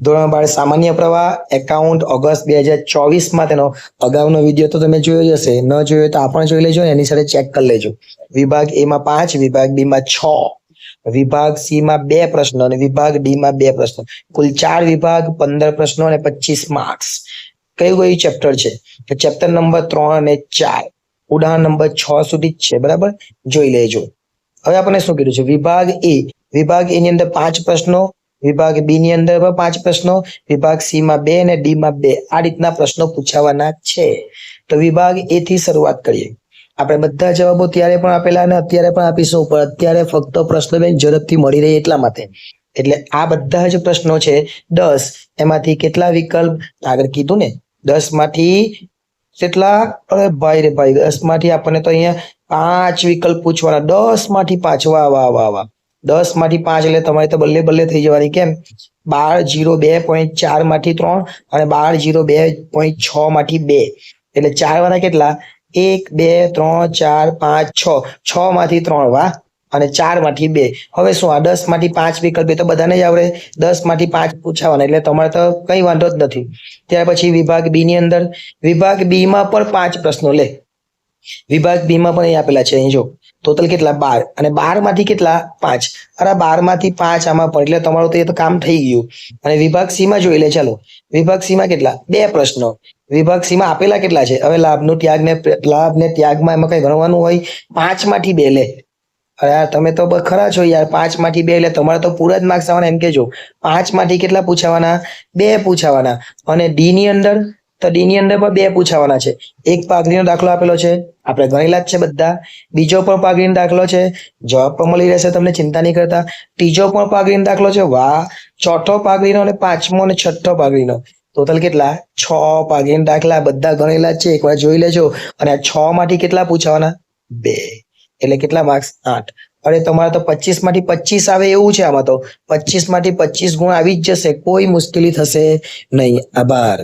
ધોરણ બાર સામાન્ય પ્રવાહ, એકાઉન્ટ, ઓગસ્ટ બે હજાર ચોવીસમાં તેનો અગાઉનો વીડિયો તો તમે જોયો જ હશે. ન જોયો તો આ પણ જોઈ લેજો એની સાથે ચેક કરી લેજો. વિભાગ એ માં પાંચ, વિભાગ બી માં છ. વિભાગ સી માં બે પ્રશ્નો અને વિભાગ ડી માં બે પ્રશ્નો. કુલ ચાર વિભાગ, પંદર પ્રશ્નો અને પચીસ માર્ક્સ. કયું કયું ચેપ્ટર છે? તો ચેપ્ટર નંબર ત્રણ અને ચાર. ઉદાહરણ નંબર છ સુધી જ છે, બરાબર? જોઈ લેજો. હવે આપણને શું કીધું છે? વિભાગ એ, વિભાગ એની અંદર પાંચ પ્રશ્નો વિભાગ બી ની અંદર પણ પાંચ પ્રશ્નો, વિભાગ સી માં બે અને ડી માં બે. આ રીતના પ્રશ્નો પૂછાવાના છે. તો વિભાગ એ થી શરૂઆત કરીએ. આપણે બધા જવાબો ત્યારે પણ આપેલા અને અત્યારે પણ આપીશું, પણ અત્યારે ફક્ત પ્રશ્નો બેન ઝડપથી મળી રહે એટલા માટે. એટલે આ બધા જ પ્રશ્નો છે દસ. એમાંથી કેટલા વિકલ્પ? આગળ કીધું ને. દસમાંથી કેટલા? અરે ભાઈ રે ભાઈ દસમાંથી આપણને તો અહીંયા પાંચ વિકલ્પ પૂછવાના. દસમાંથી પાંચ. વાહ વાહ વાહ વાહ. દસમાંથી પાંચ એટલે તમારે તો બલ્લે બલ્લે થઈ જવાની, કેમ? બાર જીરો બે પોઈન્ટ ચારમાંથી ત્રણ અને બાર જીરો બે પોઈન્ટ છ માંથી બે. એટલે ચાર વાળા કેટલા? એક, બે, ત્રણ, ચાર, પાંચ, છ. છ માંથી ત્રણ, વાહ. અને ચારમાંથી બે. હવે શું આ દસમાંથી પાંચ વિકલ્પ તો બધાને જ આવડે. દસમાંથી પાંચ પૂછાવાના, એટલે તમારે તો કઈ વાંધો જ નથી. ત્યાર પછી વિભાગ બી ની અંદર. વિભાગ બી માં પણ પાંચ પ્રશ્નો લે. વિભાગ બી માં પણ અહીં આપેલા છે. અહીં જો ટોટલ કેટલા? બાર. અને બારમાંથી કેટલા? પાંચ. અરે બારમાંથી પાંચ આમાં પણ, એટલે તમારું તો એ તો કામ થઈ ગયું. અને વિભાગ સી માં જોઈ લે, ચાલો. વિભાગ સી માં કેટલા? બે પ્રશ્નો. વિભાગ સી માં આપેલા કેટલા છે? હવે લાભનું ત્યાગ ને લાભ ને ત્યાગમાં એમાં કઈ ગણવાનું હોય? પાંચમાંથી બે લે. અરે યાર, તમે તો ખરા છો યાર. પાંચમાંથી બે એટલે તમારે તો પૂરા જ માર્ક્સ આવવાના. એમ કેજો પાંચમાંથી કેટલા પૂછાવાના? બે પૂછાવાના. અને ડી ની અંદર તો ડી ની અંદર પણ બે પૂછાવાના છે. એક પાઘડીનો દાખલો આપેલો છે. આપણે ગણેલા જ છે બધા. બીજો પણ પાઘડીનો દાખલો છે. જવાબ પણ મળી રહેશે, તમને ચિંતા નહીં કરતા. ત્રીજો પણ પાઘડીનો દાખલો છે. વાહ! ચોથો પાઘડીનો અને પાંચમો અને છઠ્ઠો પાઘડીનો. ટોટલ કેટલા? છ પાઘડીના દાખલા. બધા ગણેલા જ છે. એકવાર જોઈ લેજો. અને આ છ માંથી કેટલા પૂછાવાના? બે. એટલે કેટલા માર્ક્સ આઠ. અરે, તમારે તો પચીસમાંથી પચીસ આવે એવું છે આમાં તો. પચીસમાંથી પચીસ ગુણ આવી જ જશે. કોઈ મુશ્કેલી થશે નહીં. આભાર.